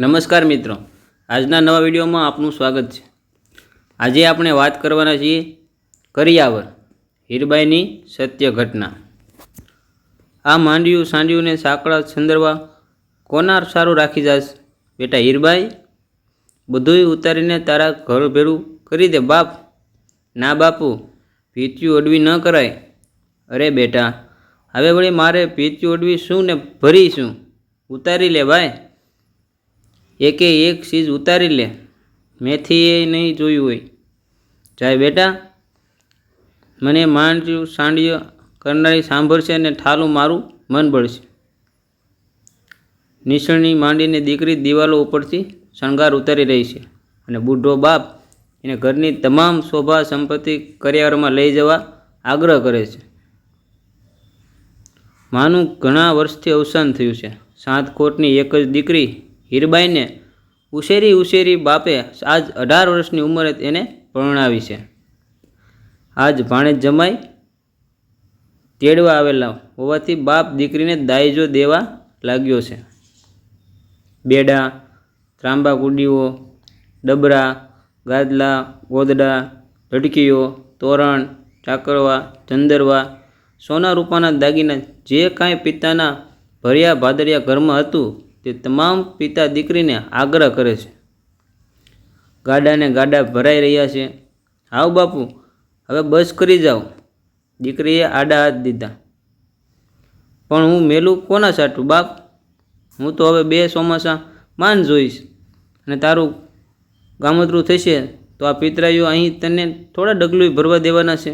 નમસ્કાર મિત્રો. આજના નવા વિડીયોમાં આપનું સ્વાગત છે. આજે આપણે વાત કરવાના છીએ કરિયાવર, હીરબાઈની સત્ય ઘટના. આ માંડ્યું સાંડ્યુંને સાંકળા છંદરવા કોનાર સારું રાખી જાશ? બેટા હીરબાઈ, બધુંય ઉતારીને તારા ઘર ભેરું કરી દે બાપ. ના બાપુ પીત્યું અડવી ન કરાય. અરે બેટા, હવે વળી મારે પીત્યું અડવી શું ને ભરી શું? ઉતારી લે ભાઈ. એકે એક ચીજ ઉતારી લે. મેથી એ નહીં જોયું હોય. જાય બેટા, મને માંડ્યું સાંડિયો કરનારી સાંભળશે અને ઠાલું મારું મન બળશે. નિસરણી માંડીને દીકરી દિવાલો ઉપરથી શણગાર ઉતારી રહી છે અને બુઢો બાપ એને ઘરની તમામ શોભા સંપત્તિ કરિયાવરમાં લઈ જવા આગ્રહ કરે છે. માનું ઘણા વર્ષથી અવસાન થયું છે. સાત કોટની એક જ દીકરી હીરબાઈને ઉછેરી ઉશેરી બાપે આજ અઢાર વર્ષની ઉંમરે એને પરણાવી છે. આજ ભાણે જમાઈ તેડવા આવેલા હોવાથી બાપ દીકરીને દાયજો દેવા લાગ્યો છે. બેડા, ત્રાંબા કુડીઓ, ડબરા, ગાદલા, ગોદડા લડકીઓ તોરણ ચાકરવા ચંદરવા સોના રૂપાના દાગીના જે કાંઈ પિતાના ભર્યા ભાદરિયા ઘરમાં હતું તે તમામ પિતા દીકરીને આગ્રહ કરે છે. ગાડાને ગાડા ભરાઈ રહ્યા છે. હાવ બાપુ, હવે બસ કરી જાઓ. દીકરીએ આડા હાથ દીધા. પણ હું મેલું કોના સાટું, બાપ? હું તો હવે બે ચોમાસા માન જોઈશ અને તારું ગામતરું થશે તો આ પિતરાઈઓ અહીં તને થોડા ડગલું ભરવા દેવાના છે.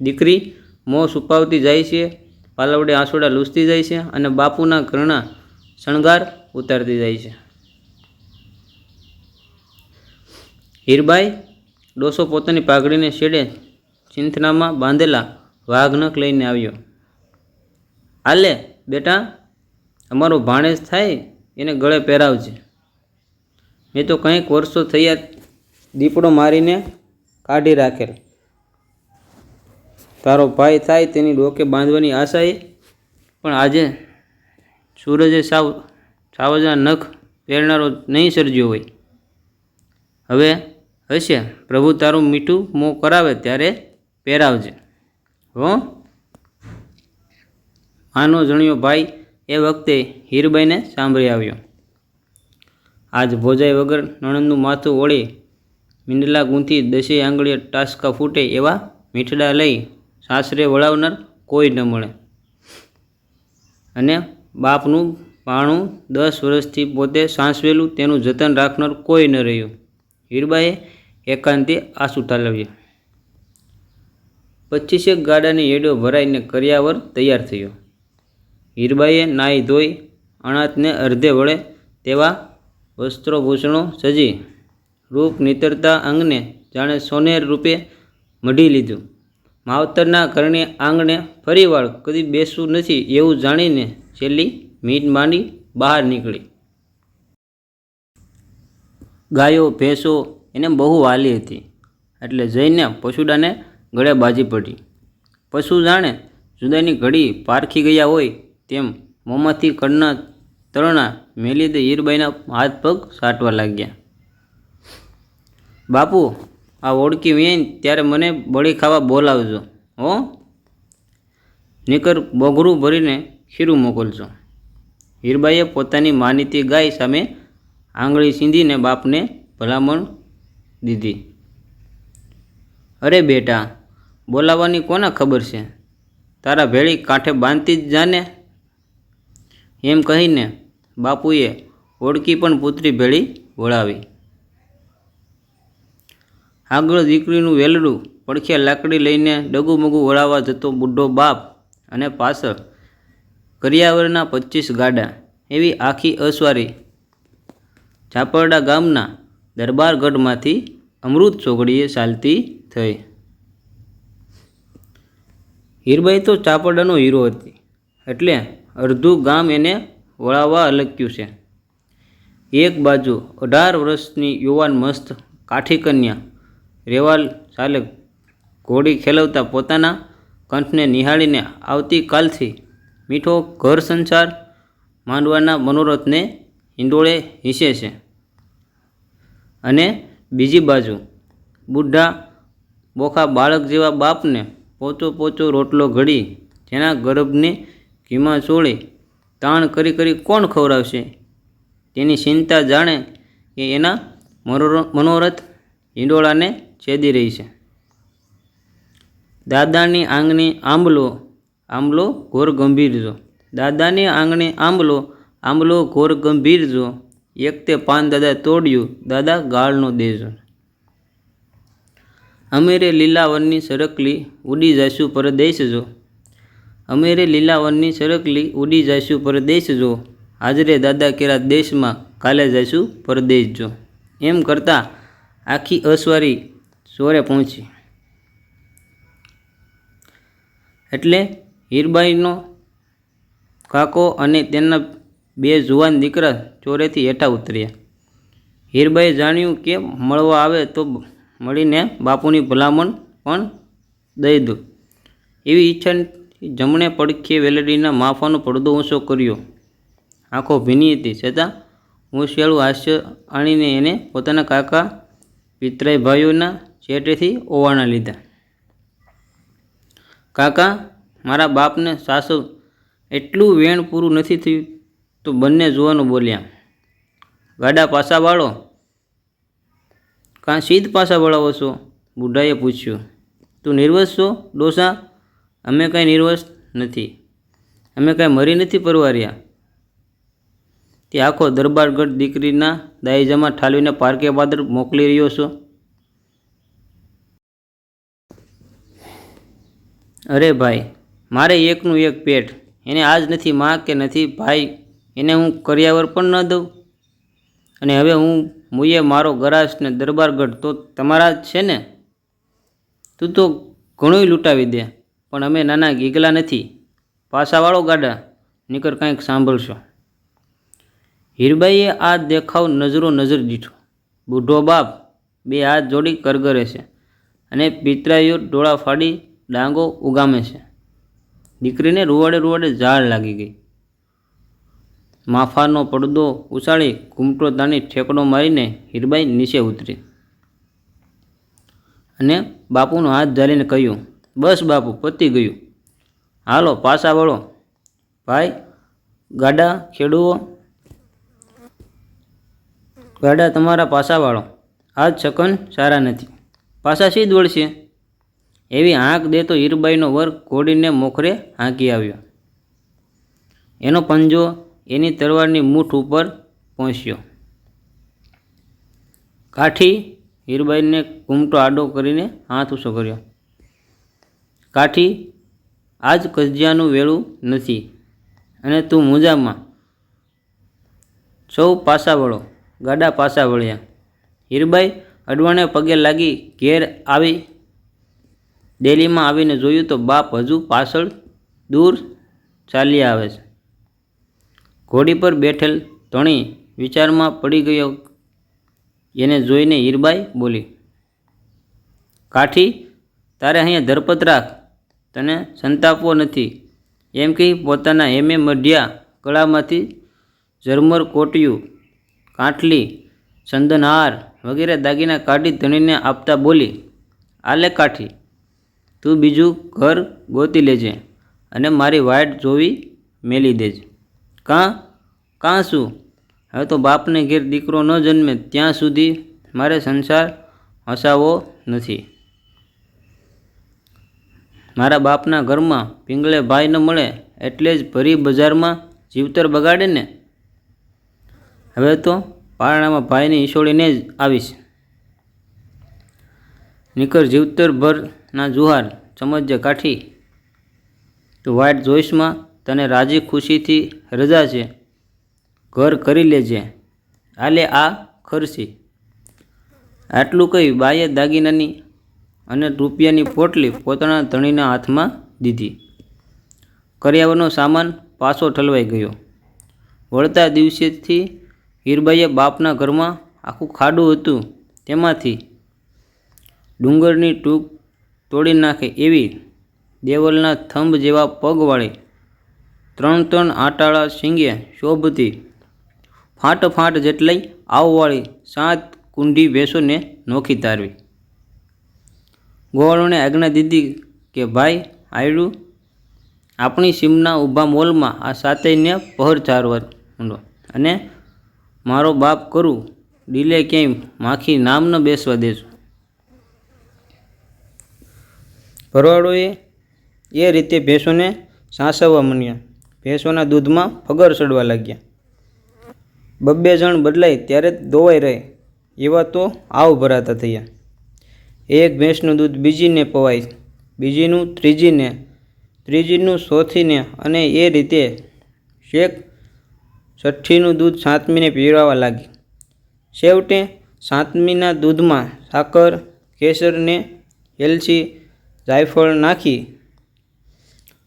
દીકરી મોં છુપાવતી જાય છે, પાલવડે આંસોડા લૂસતી જાય છે અને બાપુના ઘરના શણગાર ઉતારતી જાય છે. હીરબાઈ ડોસો પોતાની પાઘડીને છેડે ચિંથનામાં બાંધેલા વાઘનખ લઈને આવ્યો. હાલે બેટા, અમારો ભાણેજ થાય એને ગળે પહેરાવજે. મેં તો કંઈક વર્ષો થયા દીપડો મારીને કાઢી રાખેલ. તારો ભાઈ થાય તેની ડોકે બાંધવાની આશાએ પણ આજે સૂરજે સાવ સાવજના નખ પહેરનારો નહીં સર્જ્યો હોય. હવે હશે, પ્રભુ તારું મીઠું મોં કરાવે ત્યારે પહેરાવજે. હો? માનો જણ્યો ભાઈ એ વખતે હીરબાઈને સાંભળી આવ્યો. આજ ભોજાઈ વગર નણંદનું માથું ઓળી મીંડલા ગૂંથી દસે આંગળીએ ટાસકા ફૂટે એવા મીઠડા લઈ સાસરે વળાવનાર કોઈ ન મળે. અને બાપનું પાણું દસ વર્ષથી પોતે સાંસવેલું તેનું જતન રાખનાર કોઈ ન રહ્યું. હીરબાએ એકાંતે આંસુ ઠાલવ્યા. પચીસેક ગાડાની એડો ભરાઈને કર્યાવર તૈયાર થયો. હીરબાઈએ નાહી ધોઈ અણાતને અર્ધે વળે તેવા વસ્ત્રોભૂષણો સજી. રૂપ નીતરતા અંગને જાણે સોનેર રૂપે મઢી લીધું. માવતરના ઘરને આંગણે ફરીવાર કદી બેસવું નથી એવું જાણીને છેલ્લી મીટ માંડી બહાર નીકળી. ગાયો, ભેંસો એને બહુ વાલી હતી. એટલે જઈને પશુડાને ગળે બાજી પડી. પશુ જાણે જુદાની ઘડી પારખી ગયા હોય તેમ મોંમાંથી કડના તરણા મેલી દે હીરબાઈના હાથ પગ સાટવા લાગ્યા. બાપુ, આ ઓળકી વેન ત્યારે મને બળી ખાવા બોલાવજો, હો. નીકર બોઘરું ભરીને ખીરું મોકલજો. હીરબાઈએ પોતાની માનીતી ગાય સામે આંગળી સીંધીને બાપને ભલામણ દીધી. અરે બેટા, બોલાવવાની કોને ખબર છે? તારા ભેળી કાંઠે બાંધતી જ જાને. એમ કહીને બાપુએ ઓળકી પણ પુત્રી ભેળી વળાવી. આગળ દીકરીનું વેલડું પડખે લાકડી લઈને ડગુમગુ વળાવવા જતો બુઢો બાપ અને પાછળ કરિયાવરના પચીસ ગાડા, એવી આખી અસવારી. ચાપરડા ગામના દરબારગઢમાંથી અમૃત ચોકડીએ ચાલતી થઈ. હીરબાઈ તો ચાપરડાનો હીરો હતી, એટલે અડધું ગામ એને વળાવવા અલગ્યું છે. એક બાજુ અઢાર વર્ષની યુવાન મસ્ત કાઠી કન્યા રેવાલ ચાલે ઘોડી ખેલવતા પોતાના કંઠને નિહાળીને આવતીકાલથી મીઠો ઘર સંસાર માંડવાના મનોરથને હિંડોળે હિસે છે. અને બીજી બાજુ, બુઢા બોખા બાળક જેવા બાપને પોચો પોચો રોટલો ઘડી, જેના ગર્ભને ઘીમાં ચોળી, તાણ કરી કરી કોણ ખવડાવશે? તેની ચિંતા જાણે કે એના મનોર- મનોરથ હિંડોળાને છેદી રહી છે. દાદાની આંગની આંબલો આંબલો ઘોર ગંભીર જો. દાદાને આંગણે આંબલો આંબલો ઘોર ગંભીર જો. એક તે પાન દાદા તોડ્યું, દાદા ગાળનો દેજો અમેરે લીલાવનની સરકલી ઉડી જાશું પરદેશ જો. અમેરે લીલાવનની સરકલી ઉડી જઈશું પરદેશ જો. હાજરે દાદા કેરા દેશમાં કાલે જઈશું પરદેશ જો. એમ કરતાં આખી અસવારી સોરે પહોંચી. એટલે હીરબાઈનો કાકો અને તેના બે જુવાન દીકરા ચોરેથી હેઠા ઉતર્યા. હીરબાઈએ જાણ્યું કે મળવા આવે તો મળીને બાપુની ભલામણ પણ દઈ દો. એવી ઈચ્છા જમણે પડખે વેલડીના માફાનો પડદો ઊંચો કર્યો. આંખો ભીની હતી. છતાં હોશિયાળું હાસ્ય આણીને એને પોતાના કાકા, પિતરાઈ ભાઈઓના ચેટેથી ઓવાણા લીધા. કાકા મારા બાપને સાસુ એટલું વેણ પૂરું નથી થયું, તો બંને જોવાનું બોલ્યા, ગાડા પાસા વાળો, કાં સીધ પાસા વળાવો છો? બુઢાએ પૂછ્યું, તું નિર્વસ છો, ડોસા? અમે કાંઈ નિર્વસ નથી. અમે કાંઈ મરી નથી પરવાર્યા. તે આખો દરબારગઢ દીકરીના દાયજામાં ઠાલવીને પારકે પાદર મોકલી રહ્યો છો? અરે ભાઈ મારે એકનું એક પેટ. એને આજ નથી માં કે નથી ભાઈ, એને હું કર્યાવર પણ ન દઉં. અને હવે હું મુએ મારો ગરાસ ને દરબારગઢ તો તમારા જ છે ને? તું તો ઘણુંય લૂંટાવી દે, પણ અમે નાના ગીગલા નથી. પાસાવાળો ગાડા નીકળ કાંઈક સાંભળશો. હીરબાઈએ આ દેખાવ નજરો નજર દીઠો. બુઢો બાપ બે હાથ જોડી કરગરે છે અને પિતરાઈઓ ડોળા ફાડી ડાંગો ઉગામે છે. દીકરીને રૂવાડે રૂવાડે ઝાડ લાગી ગઈ. માફાનો પડદો ઉછાળી ઘૂમટો તાની ઠેકડો મારીને હીરબાઈ નીચે ઉતરી. અને બાપુનો હાથ ઝાલીને કહ્યું, બસ બાપુ, પતી ગયું. હાલો, પાછા વળો. ભાઈ, ગાડા, ખેડૂઓ. ગાડા, તમારા પાછા વાળો. આ છકન સારા નથી. પાછા સીધ વળશે એવી આંખ દેતો હીરબાઈનો વર ઘોડીને મોખરે હાંકી આવ્યો. એનો પંજો એની તલવારની મૂઠ ઉપર પહોંચ્યો કાઠી હીરબાઈને ઘૂમટો આડો કરીને હાથ ઊંચો કર્યો. કાઠી, આજ કજિયાનું વેળું નથી અને તું મૂંઝામાં સૌ પાસા વળો, ગાડા પાછા વળ્યા. હીરબાઈ અડવાણે પગે લાગી ઘેર આવી ડેલીમાં આવીને જોયું તો બાપ હજુ પાછળ દૂર ચાલી આવે છે. ઘોડી પર બેઠેલ ધણી વિચારમાં પડી ગયો. એને જોઈને હીરબાઈ બોલી, કાઠી, તારે અહીંયા ધરપત રાખ. તને સંતાપવો નથી એમ કહી પોતાના હેમે મઢ્યા ગળામાંથી ઝરમર કોટિયું. કાંઠલી, ચંદનહાર વગેરે દાગીના કાઢી ધણીને આપતા બોલી, આલે કાઠી તું બીજું ઘર ગોતી લેજે અને મારી વાટ જોવી મેલી દેજ. કાં? કાં શું? હવે તો બાપને ઘેર દીકરો ન જન્મે ત્યાં સુધી મારે સંસાર હસાવો નથી. મારા બાપના ઘરમાં પિંગળે ભાઈ ન મળે એટલે જ ભરી બજારમાં જીવતર બગાડે ને? હવે તો પારણામાં ભાઈની ઈસોળીને જ આવીશ. નીકળ જીવતર ભરના જુહાર સમજ્ય કાઠી. તું જોઈશમાં તને રાજી ખુશીથી રજા છે. ઘર કરી લેજે. આલે આ ખરશી. આટલું કહી બાઈએ દાગીનાની અને રૂપિયાની પોટલી પોતાના ધણીના હાથમાં દીધી. કર્યાવરનો સામાન પાછો ઠલવાઈ ગયો. વળતા દિવસેથી હીરબાઈએ બાપના ઘરમાં આખું ખાડું હતું તેમાંથી ડુંગરની ટૂંક તોડી નાખે એવી દેવલના થંભ જેવા પગવાળી ત્રણ ત્રણ આટાળા શીંગે શોભતી ફાટ ફાટ જેટલી આવવાળી સાત કુંડી ભેંસોને નોખી તારવી. ગોવાળોને આજ્ઞા દીધી કે, ભાઈ આયડું આપણી સીમના ઊભા મોલમાં આ સાતેયને પહર ચારવા માંડો અને મારો બાપ કરું. ડીલે ક્યાંય માખી નામ ન બેસવા દેજો. ભરવાડોએ એ રીતે ભેંસોને સાસવવા માંડ્યા. ભેંસોના દૂધમાં ફગર ચડવા લાગ્યા. બબ્બે જણ બદલાય ત્યારે દોવાઈ રહે એવા તો આવ ભરાતા થયા. એક ભેંસનું દૂધ બીજીને પવાય, બીજીનું ત્રીજીને, ત્રીજીનું ચોથીને અને એ રીતે શેક છઠ્ઠીનું દૂધ સાતમીને પીવડાવવા લાગી. છેવટે સાતમીના દૂધમાં સાકર, કેસરને, એલચી જાયફળ નાખી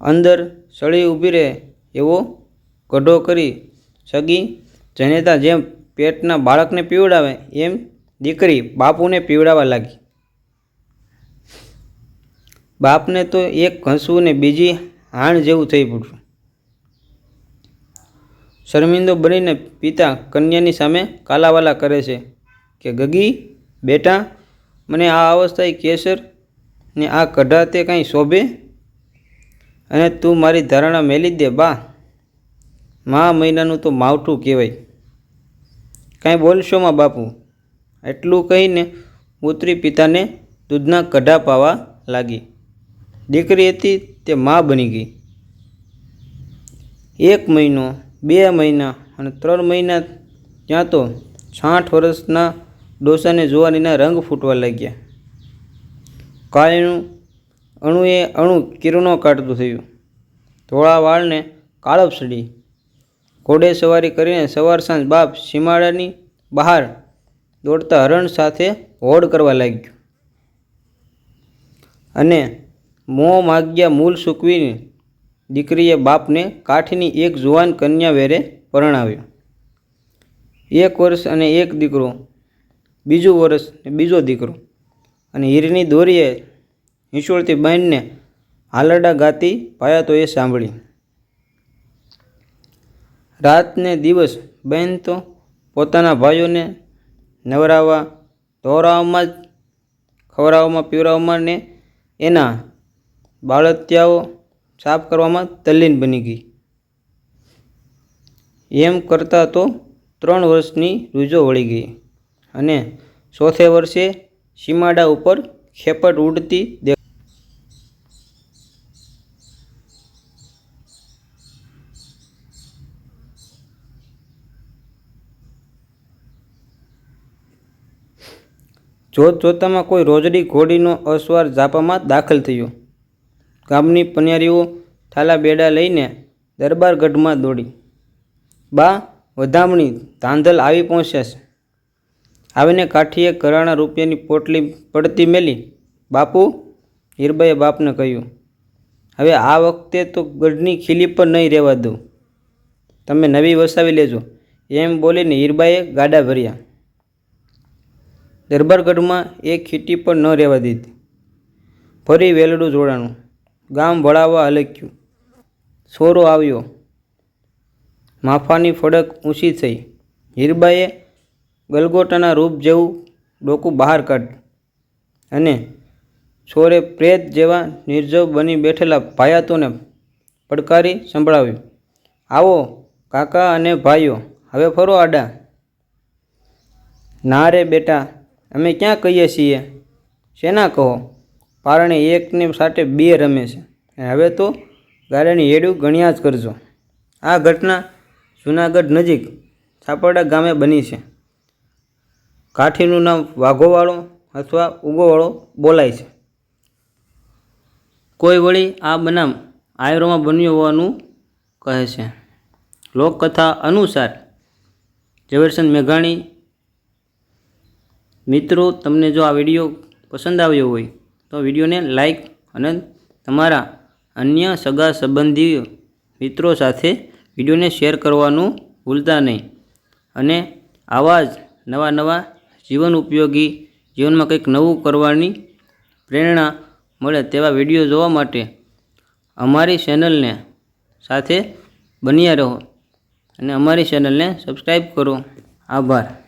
અંદર સળી ઊભી રહે એવો ગઢો કરી સગી જનેતા જેમ પેટના બાળકને પીવડાવે એમ દીકરી બાપુને પીવડાવવા લાગી. બાપને તો એક ઘસવું ને બીજી હાણ જેવું થઈ પડ્યું શર્મિંદો બનીને પિતા કન્યાની સામે કાલાવાલા કરે છે કે, ગગી, બેટા, મને આ અવસ્થાએ કેસર ને આ કઢા તે કાંઈ શોભે? અને તું મારી ધારણા મેલી દે, બા. મા મહિનાનું તો માવઠું કહેવાય. કાંઈ બોલશો માં બાપુ. એટલું કહીને ઉતરી પિતાને દૂધના કઢા પાવા લાગી. દીકરી હતી તે મા બની ગઈ. એક મહિનો, બે મહિના અને ત્રણ મહિના ત્યાં તો છાઠ વર્ષના ડોસાને જોવાનીના રંગ ફૂટવા લાગ્યા. કાળીનું અણુએ અણુ કિરણો કાઢતું થયું. ધોળા વાળને કાળપ સડી. ઘોડે સવારી કરીને સવાર સાંજ બાપ સીમાડાની બહાર દોડતા હરણ સાથે હોડ કરવા લાગ્યો. અને મોં માગ્યા મૂલ સૂકવીને દીકરીએ બાપને કાઠની એક જુવાન કન્યા વેરે પરણાવ્યો. એક વર્ષ અને એક દીકરો, બીજું વર્ષ બીજો દીકરો. અને હીરની દોરીએ હિંસોળથી બહેનને હાલરડા ગાતી પાયા તો એ સાંભળી. રાતને દિવસ બહેન તો પોતાના ભાઈઓને નવરાવવા ધોરાવવામાં જ ખવડાવવામાં પીવડાવવામાં ને એના બાળતિયાઓ સાફ કરવામાં તલ્લીન બની ગઈ. એમ કરતાં તો ત્રણ વર્ષની રૂજો વળી ગઈ અને ચોથે વર્ષે સીમાડા ઉપર ખેપટ ઉડતી દે જોત જોતામાં કોઈ રોજડી ઘોડીનો અસવાર ઝાપામાં દાખલ થયો. ગામની પનિયારીઓ થાલા બેડા લઈને દરબારગઢમાં દોડી. બા, વધામણી ધાંધલ આવી પહોંચ્યા છે. આવીને કાઠીએ કરાણા રૂપિયાની પોટલી પડતી મેલી. બાપુ, હીરબાઈએ બાપને કહ્યું, હવે આ વખતે તો ગઢની ખીલી પર નહીં રહેવા દઉં. તમે નવી વસાવી લેજો. એમ બોલીને હીરબાઈએ ગાડા ભર્યા. દરબારગઢમાં એક ખીટી પણ ન રહેવા દીધી. ફરી વેલડું જોડાણું. ગામ વળાવવા હલક્યું છોરો આવ્યો. માફાની ફડક ઊંચી થઈ. હીરબાએ ગલગોટાના રૂપ જેવું ડોકું બહાર કાઢ અને છોરે પ્રેત જેવા નિર્જવ બની બેઠેલા ભાયાતોને પડકારી સંભળાવ્યું. આવો, કાકા અને ભાઈઓ, હવે ફરો આડા. ના રે બેટા, અમે ક્યાં કહીએ છીએ? શેના કહો? પારણે એકને સાથે બે રમે છે. હવે તો ગાડાની હેડું ગણ્યા જ કરજો. આ ઘટના જૂનાગઢ નજીક છાપરડા ગામે બની છે. કાઠીનું નામ વાઘોવાળો અથવા ઉગોવાળો બોલાય છે. કોઈ વળી આ બનામ આયરોમાં બન્યો હોવાનું કહે છે. લોકકથા અનુસાર ઝવેરચંદ મેઘાણી, મિત્રો, તમને જો આ વીડિયો પસંદ આવ્યો હોય તો વિડીયોને લાઈક અને તમારા અન્ય સગા સંબંધી મિત્રો સાથે વિડીયોને શેર કરવાનું ભૂલતા નહીં. અને આવા જ નવા નવા જીવન ઉપયોગી જીવનમાં કંઈક નવું કરવાની પ્રેરણા મળે તેવા વીડિયો જોવા માટે અમારી ચેનલને સાથે બન્યા રહો અને અમારી ચેનલને સબસ્ક્રાઈબ કરો. આભાર.